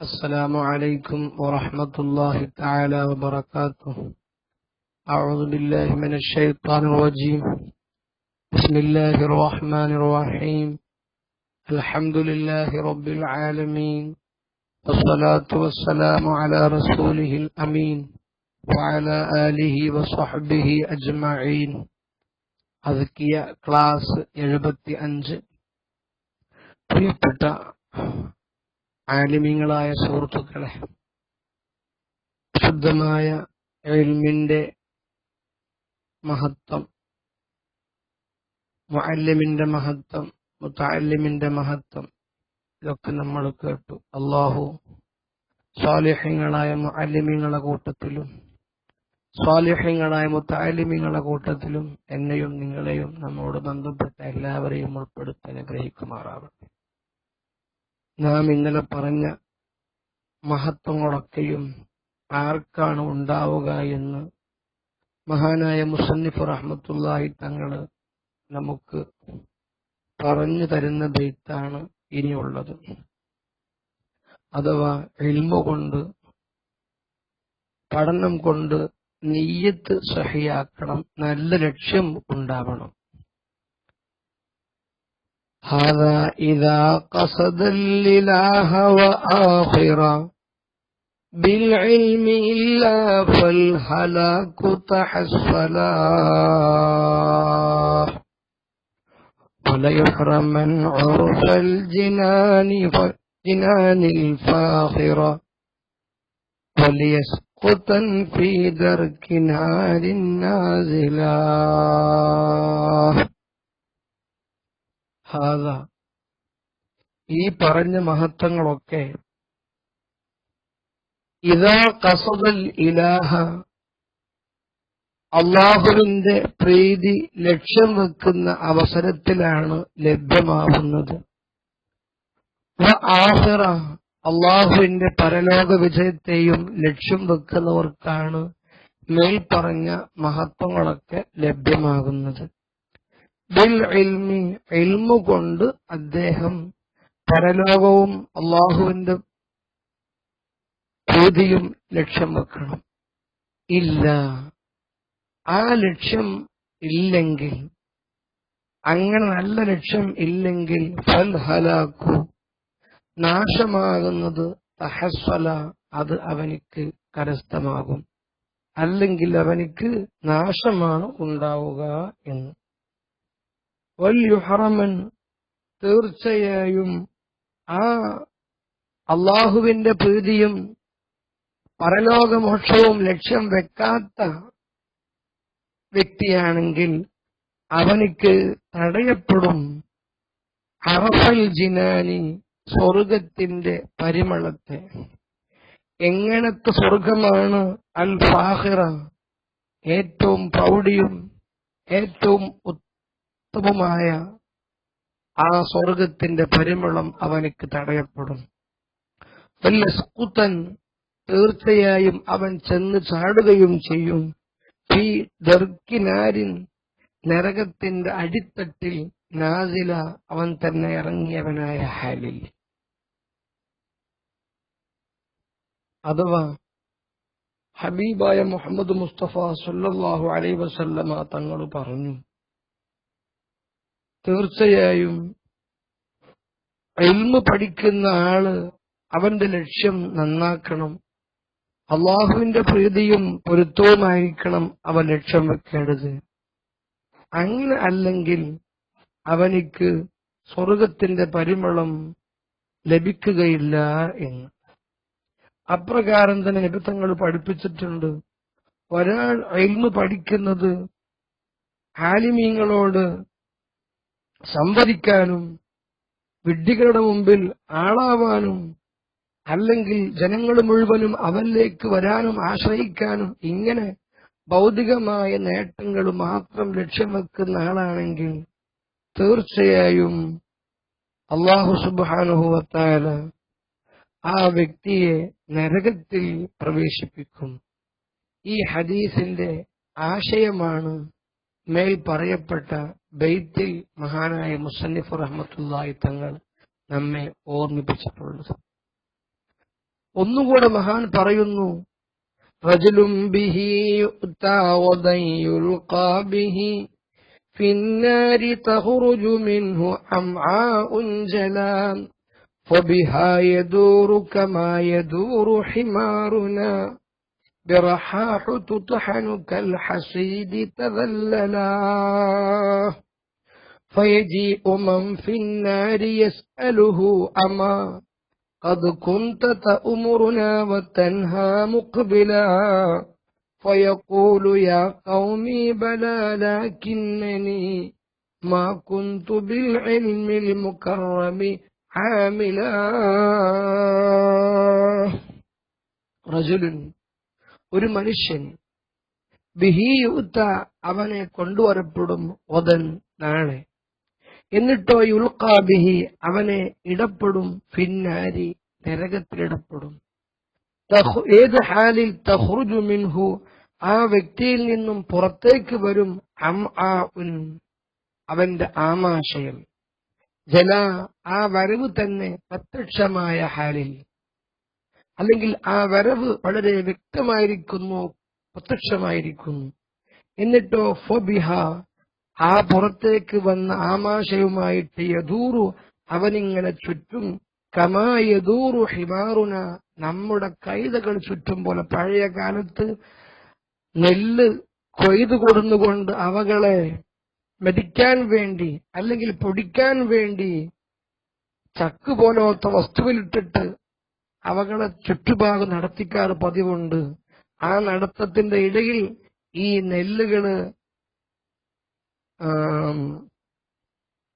السلام عليكم ورحمة الله تعالى وبركاته أعوذ بالله من الشيطان الرجيم بسم الله الرحمن الرحيم الحمد لله رب العالمين والصلاة والسلام على رسوله الأمين وعلى آله وصحبه أجمعين അതൊക്കിയ class എഴുപത്തി അഞ്ച് പ്രിയപ്പെട്ട ആലിമ്യങ്ങളായ സുഹൃത്തുക്കളെ ശുദ്ധമായ എൽമിന്റെ മഹത്വം മുഅല്ലിമിന്റെ മഹത്വം മുത്തല്ലിമിന്റെ മഹത്വം ഇതൊക്കെ നമ്മൾ കേട്ടു. അള്ളാഹു സ്വാലിഹ്യങ്ങളായ മുഅല്ലിമിങ്ങളെ കൂട്ടത്തിലും സ്വാലിഹ്യങ്ങളായ മുത്താലിമിങ്ങളെ കൂട്ടത്തിലും എന്നെയും നിങ്ങളെയും നമ്മോട് ബന്ധപ്പെട്ട എല്ലാവരെയും ഉൾപ്പെടുത്തി അനുഗ്രഹിക്കുമാറാവട്ടെ. നാം ഇന്നലെ പറഞ്ഞ മഹത്വങ്ങളൊക്കെയും ആർക്കാണ് ഉണ്ടാവുക എന്ന് മഹാനായ മുസന്നിഫ് റഹ്മത്തുള്ളാഹി തങ്ങൾ നമുക്ക് പറഞ്ഞു തരുന്ന ബെയ്ത്താണ് ഇനിയുള്ളത്. അഥവാ എൽമ കൊണ്ട് പഠനം കൊണ്ട് നെയ്യത്ത് സഹിയാക്കണം നല്ല ലക്ഷ്യം ഉണ്ടാവണം. هذا إذا قصد الإله وآخرا بالعلم إلا فالهلاك تحصلا. وليحرمن عرف الجنان جنان الفاخرة وليسقطا في درك نار نازلا. ഹാദ. ഈ പറഞ്ഞ മഹത്വങ്ങളൊക്കെ ഇതാ കസദൽ ഇലാഹ. അള്ളാഹുവിന്റെ പ്രീതി ലക്ഷ്യം വെക്കുന്ന അവസരത്തിലാണ് ലഭ്യമാവുന്നത്. ആഹിറ അള്ളാഹുവിന്റെ പരലോക വിജയത്തെയും ലക്ഷ്യം വെക്കുന്നവർക്കാണ് മേൽപ്പറഞ്ഞ മഹത്വങ്ങളൊക്കെ ലഭ്യമാകുന്നത്. ബിൽ ഇൽമി കൊണ്ട് അദ്ദേഹം പരലോകവും അള്ളാഹുവിന്റെ പ്രീതിയും ലക്ഷ്യം വെക്കണം. ഇല്ല. ആ ലക്ഷ്യം ഇല്ലെങ്കിൽ അങ്ങനെ നല്ല ലക്ഷ്യം ഇല്ലെങ്കിൽ ഫൽ ഹലാക്കു. നാശമാകുന്നത് തഹസ്വല അത് അവനിക്ക് കരസ്ഥമാകും. അല്ലെങ്കിൽ അവനിക്ക് നാശമാണ് ഉണ്ടാവുക എന്ന്. വല്യുഹറമൻ തീർച്ചയായും ആ അള്ളാഹുവിന്റെ പ്രീതിയും പരലോകമോക്ഷവും ലക്ഷ്യം വെക്കാത്ത വ്യക്തിയാണെങ്കിൽ അവനിക്ക് തടയപ്പെടും. അറഫൽ ജിനാനി സ്വർഗത്തിന്റെ പരിമളത്തെ. എങ്ങനത്തെ സ്വർഗമാണ് അൽ ഫാഹിറ ഏറ്റവും പ്രൗഢിയും ഏറ്റവും ഉത്തമമായ ആ സ്വർഗത്തിന്റെ പരിമളം അവനക്ക് തടയപ്പെടും. വല്ലസ്കുത്തൻ തീർച്ചയായും അവൻ ചെന്ന് ചാടുകയും ചെയ്യും. ഈ ദർക്കിനാരിൻ നരകത്തിന്റെ അടിത്തട്ടിൽ നാസില അവൻ തന്നെ ഇറങ്ങിയവനായ ഹാലിൽ. അഥവാ ഹബീബായ മുഹമ്മദ് മുസ്തഫ സല്ലാഹു അലൈ വസല്ലമ തങ്ങൾ പറഞ്ഞു തീർച്ചയായും എൽമ് പഠിക്കുന്ന ആൾ അവന്റെ ലക്ഷ്യം നന്നാക്കണം. അള്ളാഹുവിന്റെ പ്രീതിയും പൊരുത്തവുമായിരിക്കണം അവൻ ലക്ഷ്യം വെക്കേണ്ടത്. അങ്ങനെ അല്ലെങ്കിൽ അവനിക്ക് സ്വർഗത്തിന്റെ പരിമളം ലഭിക്കുകയില്ല എന്ന്. അപ്രകാരം തന്നെ നിബിത്തങ്ങൾ പഠിപ്പിച്ചിട്ടുണ്ട്. ഒരാൾ എൽമ് പഠിക്കുന്നത് ആലിമീങ്ങളോട് സംവദിക്കാനും വിഡ്ഢികളുടെ മുമ്പിൽ ആളാവാനും അല്ലെങ്കിൽ ജനങ്ങൾ മുഴുവനും അവനിലേക്ക് വരാനും ആശ്രയിക്കാനും ഇങ്ങനെ ഭൗതികമായ നേട്ടങ്ങൾ മാത്രം ലക്ഷ്യം വെക്കുന്ന ആളാണെങ്കിൽ തീർച്ചയായും അള്ളാഹു സുബാനുഭവത്താല ആ വ്യക്തിയെ നരകത്തിൽ പ്രവേശിപ്പിക്കും. ഈ ഹദീസിന്റെ ആശയമാണ് മേൽ പറയപ്പെട്ട ബെയ്ത്തിൽ മഹാനായ മുസന്നിഫ് റഹ്മത്തുള്ളാഹി തങ്ങൾ നമ്മെ ഓർമ്മിപ്പിച്ചിട്ടുള്ളത് ഒന്നുകൂടെ മഹാൻ പറയുന്നു റജുലും ബിഹി യുഅ്താ വദൻ യുൽഖാ ബിഹി في النار تخرج منه أمعاء جلام فبها يدور كما يدور حمارنا برحاح تطحن كالحصيد تذللا. فيجيء من في النار يسأله أما قد كنت تأمرنا وتنهى مقبلا. فيقول يا قومي بلى لكنني ما كنت بالعلم المكرم عاملا. رجل ഒരു മനുഷ്യൻ ബിഹിയുത്ത അവനെ കൊണ്ടുവരപ്പെടും ഒതൻ നാളെ. എന്നിട്ടോ യുൽക്കാ ബിഹി അവനെ ഇടപ്പെടും ഫിന്നാരി നരകത്തിലിടപ്പെടും. ഏത് ഹാലിൽ തഹ്റുജു മിൻഹു ആ വ്യക്തിയിൽ നിന്നും പുറത്തേക്ക് വരും അം ആ ഉൻ അവന്റെ ആമാശയം. ജല ആ വരവ് തന്നെ പ്രത്യക്ഷമായ ഹാലിൽ. അല്ലെങ്കിൽ ആ വരവ് വളരെ വ്യക്തമായിരിക്കുന്നു പ്രത്യക്ഷമായിരിക്കുന്നു. എന്നിട്ടോ ഫോബിഹ ആ പുറത്തേക്ക് വന്ന ആമാശയുമായിട്ട് യദൂറു അവനിങ്ങനെ ചുറ്റും കമായദൂറു ഹിമാറുന നമ്മുടെ കൈതകൾ ചുറ്റും പോലെ പഴയ കാലത്ത് നെല്ല് കൊയ്തു കൊടുന്നുകൊണ്ട് അവകളെ മെതിക്കാൻ വേണ്ടി അല്ലെങ്കിൽ പൊടിക്കാൻ വേണ്ടി ചക്ക് പോലത്തെ വസ്തുവിലിട്ടിട്ട് അവകളെ ചുറ്റുഭാഗം നടത്തിക്കാറ് പതിവുണ്ട്. ആ നടത്തത്തിന്റെ ഇടയിൽ ഈ നെല്ലുകൾ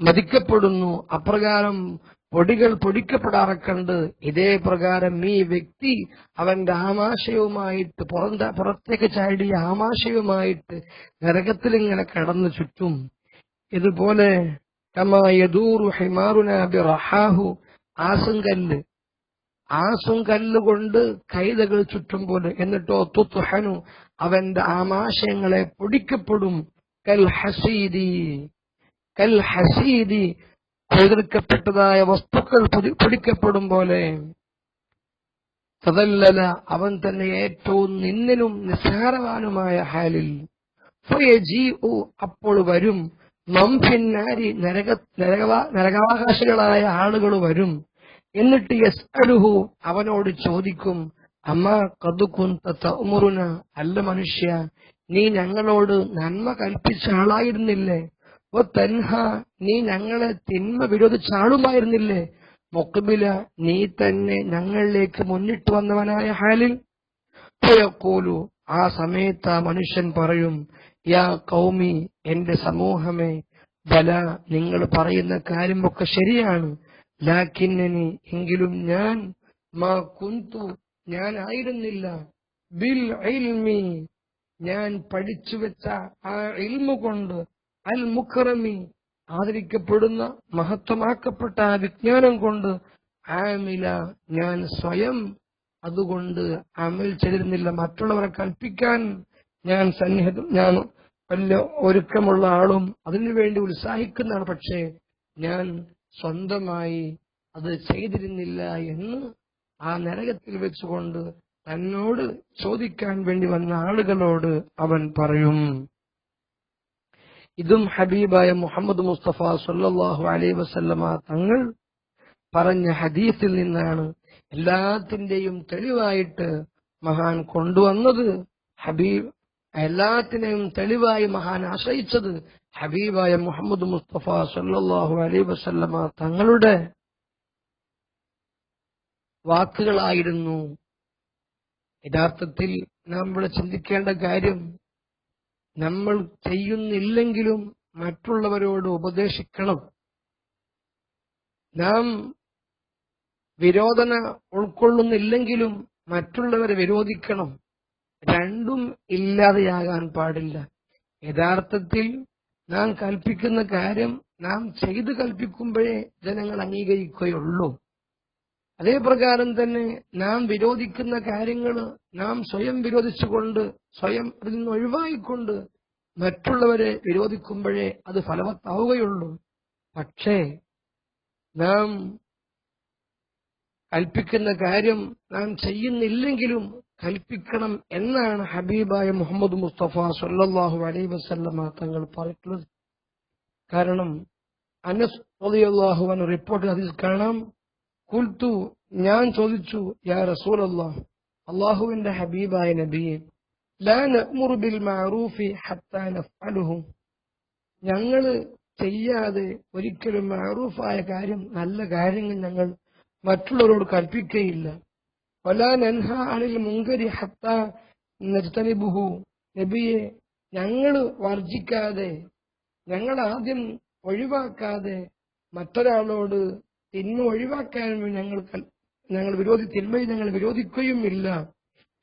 മതിക്കപ്പെടുന്നു. അപ്രകാരം പൊടികൾ പൊടിക്കപ്പെടാറെ കണ്ട് ഇതേ പ്രകാരം ഈ വ്യക്തി അവന്റെ ആമാശയവുമായിട്ട് പുറന്ത പുറത്തേക്ക് ചാടിയ ആമാശയവുമായിട്ട് നരകത്തിൽ ഇങ്ങനെ കടന്നു ചുറ്റും. ഇതുപോലെ കമായൂറു ഹിമാറുനാബി റഹാഹു ആസുങ്കല്ല് ആസും കല്ലുകൊണ്ട് കൈതകൾ ചുറ്റും പോലെ. എന്നിട്ടോ തുത്തുഹനു അവന്റെ ആമാശയങ്ങളെ പൊടിക്കപ്പെടും. കൽ ഹസീദി കൽ ഹസീദി കൊതിർക്കപ്പെട്ടതായ വസ്തുക്കൾ പൊടി- പൊടിക്കപ്പെടും പോലെ. തതല്ലല അവൻ തന്നെ ഏറ്റവും നിന്നിലും നിസ്സാരവാനുമായ ഹാലിൽ. അപ്പോൾ വരും. മംഫിന്നാരി നരക നരകവാ നരകാവകാശികളായ ആളുകൾ വരും. എന്നിട്ട് യസ് അവനോട് ചോദിക്കും അമ്മ കതുക്കുന്ന അല്ല മനുഷ്യ നീ ഞങ്ങളോട് നന്മ കൽപ്പിച്ച ആളായിരുന്നില്ലേ? ഓ തൻഹ നീ ഞങ്ങളെ തിന്മ വിരോധിച്ച ആളുമായിരുന്നില്ലേ? മൊക്കബില നീ തന്നെ ഞങ്ങളിലേക്ക് മുന്നിട്ട് വന്നവനായ ഹാലിൽ? ഫയഖൂലു ആ സമയത്ത് ആ മനുഷ്യൻ പറയും യാ കൗമി എന്റെ സമൂഹമേ ബല നിങ്ങൾ പറയുന്ന കാര്യമൊക്കെ ശരിയാണ്. ലാക്കിന്നനി എങ്കിലും ഞാൻ മാ കുന്തു ഞാൻ ആയിരുന്നില്ല. ബിൽ ഇൽമി ഞാൻ പഠിച്ചു വെച്ച ആ ഇൽമു കൊണ്ട് അൽ മുക്കറമി ആദരിക്കപ്പെടുന്ന മഹത്വമാക്കപ്പെട്ട ആ വിജ്ഞാനം കൊണ്ട് ആമില ഞാൻ സ്വയം അതുകൊണ്ട് അമൽ ചെയ്തിരുന്നില്ല. മറ്റുള്ളവരെ കൽപ്പിക്കാൻ ഞാൻ സന്നിഹിതം ഞാൻ വലിയ ഒരുക്കമുള്ള ആളും അതിനുവേണ്ടി ഉത്സാഹിക്കുന്നതാണ്. പക്ഷേ ഞാൻ സ്വന്തമായി അത് ചെയ്തിരുന്നില്ല എന്ന് ആ നരകത്തിൽ വെച്ചുകൊണ്ട് തന്നോട് ചോദിക്കാൻ വേണ്ടി വന്ന ആളുകളോട് അവൻ പറയും. ഇതും ഹബീബായ മുഹമ്മദ് മുസ്തഫ സല്ലല്ലാഹു അലൈ വസല്ലമ തങ്ങൾ പറഞ്ഞ ഹദീസിൽ നിന്നാണ് എല്ലാത്തിന്റെയും തെളിവായിട്ട് മഹാൻ കൊണ്ടുവന്നത്. ഹബീബ് എല്ലാത്തിനെയും തെളിവായി മഹാൻ ആശ്രയിച്ചത് ഹബീബായ മുഹമ്മദ് മുസ്തഫ സല്ലാഹു അലൈ വസല്ലമ തങ്ങളുടെ വാക്കുകളായിരുന്നു. യഥാർത്ഥത്തിൽ നാം ഇവിടെ ചിന്തിക്കേണ്ട കാര്യം നമ്മൾ ചെയ്യുന്നില്ലെങ്കിലും മറ്റുള്ളവരോട് ഉപദേശിക്കണം. നാം വിരോധന ഉൾക്കൊള്ളുന്നില്ലെങ്കിലും മറ്റുള്ളവരെ വിരോധിക്കണം. രണ്ടും ഇല്ലാതെയാകാൻ പാടില്ല. യഥാർത്ഥത്തിൽ നാം കൽപ്പിക്കുന്ന കാര്യം നാം ചെയ്തു കൽപ്പിക്കുമ്പോഴേ ജനങ്ങൾ അംഗീകരിക്കുകയുള്ളൂ. അതേ പ്രകാരം തന്നെ നാം വിരോധിക്കുന്ന കാര്യങ്ങൾ നാം സ്വയം വിരോധിച്ചുകൊണ്ട് സ്വയം അതിൽ നിന്ന് ഒഴിവായിക്കൊണ്ട് മറ്റുള്ളവരെ വിരോധിക്കുമ്പോഴേ അത് ഫലവത്താവുകയുള്ളൂ. പക്ഷേ നാം കൽപ്പിക്കുന്ന കാര്യം നാം ചെയ്യുന്നില്ലെങ്കിലും കൽപ്പിക്കണം എന്നാണ് ഹബീബായ മുഹമ്മദ് മുസ്തഫ സല്ലല്ലാഹു അലൈഹി വസല്ലമ തങ്ങൾ പറഞ്ഞിട്ടുള്ളത്. കാരണം അനസ് റളിയല്ലാഹു എന്ന റിപ്പോർട്ട് അതിൽ കാണാം കുൽത്തു ഞാൻ ചോദിച്ചു യാ റസൂൽ റസൂലല്ലാഹ് അള്ളാഹുവിന്റെ ഹബീബായ നബിയെ ഞങ്ങൾ ചെയ്യാതെ ഒരിക്കലും മാറൂഫായ കാര്യം നല്ല കാര്യങ്ങൾ ഞങ്ങൾ മറ്റുള്ളവരോട് കൽപ്പിക്കുകയില്ല. വലാ നൻഹ عن മുങ്കരി حتى നജ്തനിബുഹു നബിയെ ഞങ്ങൾ വർജിക്കാതെ ഞങ്ങൾ ആദ്യം ഒഴിവാക്കാതെ മറ്റൊരാളോട് തിന്മ ഒഴിവാക്കാൻ ഞങ്ങൾ ഞങ്ങൾ വിരോധി തിന്മയെ ഞങ്ങൾ വിരോധിക്കുകയും ഇല്ല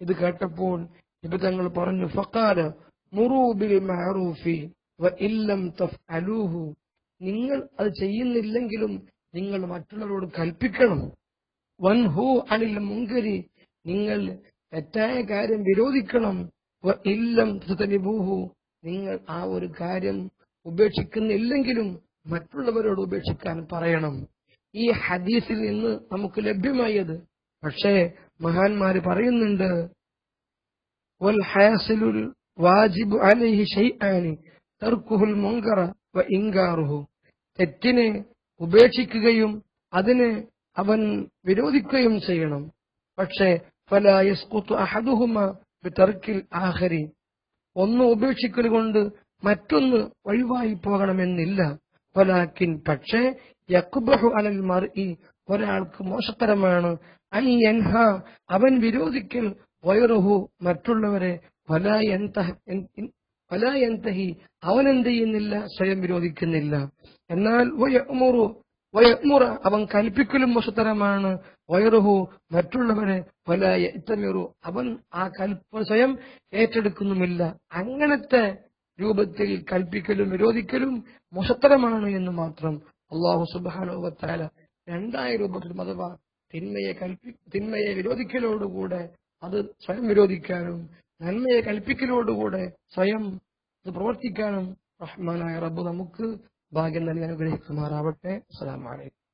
ഇത് കേട്ടപ്പോൾ ഇപ്പൊ തങ്ങൾ പറഞ്ഞു ഫക്കാല മുറൂബിൽ മഅറൂഫി ഇല്ലം തഫ് അലൂഹു നിങ്ങൾ അത് ചെയ്യുന്നില്ലെങ്കിലും നിങ്ങൾ മറ്റുള്ളവരോട് കൽപ്പിക്കണം. വൻഹു അനിൽ മുങ്കരി നിങ്ങൾ തെറ്റായ കാര്യം വിരോധിക്കണം. ഇല്ലം തതനിബൂഹു നിങ്ങൾ ആ ഒരു കാര്യം ഉപേക്ഷിക്കുന്നില്ലെങ്കിലും മറ്റുള്ളവരോട് ഉപേക്ഷിക്കാൻ പറയണം. ഈ ഹദീസിൽ നിന്ന് നമുക്ക് ലഭ്യമായത്. പക്ഷേ മഹാന്മാര് പറയുന്നുണ്ട് വൽ വാജിബു അലൈഹി വ തെറ്റിനെ ഉപേക്ഷിക്കുകയും അതിനെ അവൻ വിരോധിക്കുകയും ചെയ്യണം. പക്ഷേ ഫലാ യസ്ഖുതു അഹദുഹുമ ബിതർക്കിൽ ആഖരി. ഒന്ന് ഉപേക്ഷിക്കൽ കൊണ്ട് മറ്റൊന്ന് ഒഴിവായി പോകണമെന്നില്ല. വലാക്കിൻ പക്ഷേ യക്കുബഹു അലൽ മർഇ ഒരാൾക്ക് മോശത്തരമാണ്. അൻ എൻഹ അവൻ വിരോധിക്കൽ വയറുഹു മറ്റുള്ളവരെ വലാ യന്തഹ- എൻ- ഇൻ- അവൻ എന്ത് ചെയ്യുന്നില്ല? സ്വയം വിരോധിക്കുന്നില്ല. എന്നാൽ വയഅ്മുറ അവൻ കൽപ്പിക്കലും മോശത്തരമാണ് വയറുഹു മറ്റുള്ളവനെ പല യഅ്തമിറു. അവൻ ആ കൽപ്പ സ്വയം ഏറ്റെടുക്കുന്നുമില്ല. അങ്ങനത്തെ രൂപത്തിൽ കൽപ്പിക്കലും വിരോധിക്കലും മോശത്തരമാണ് എന്ന് മാത്രം അള്ളാഹു സുബാനുവത്താല രണ്ടായ രൂപത്തിലും അഥവാ തിന്മയെ കൽപ്പി തിന്മയെ വിരോധിക്കലോടുകൂടെ അത് സ്വയം വിരോധിക്കാനും നന്മയെ കൽപ്പിക്കലോടുകൂടെ സ്വയം അത് പ്രവർത്തിക്കാനും റഹ്മാനായ റബ്ബ് നമുക്ക് ഭാഗ്യം നൽകി അനുഗ്രഹിക്കുമാറാവട്ടെ അസ്സാം അലൈക്കും.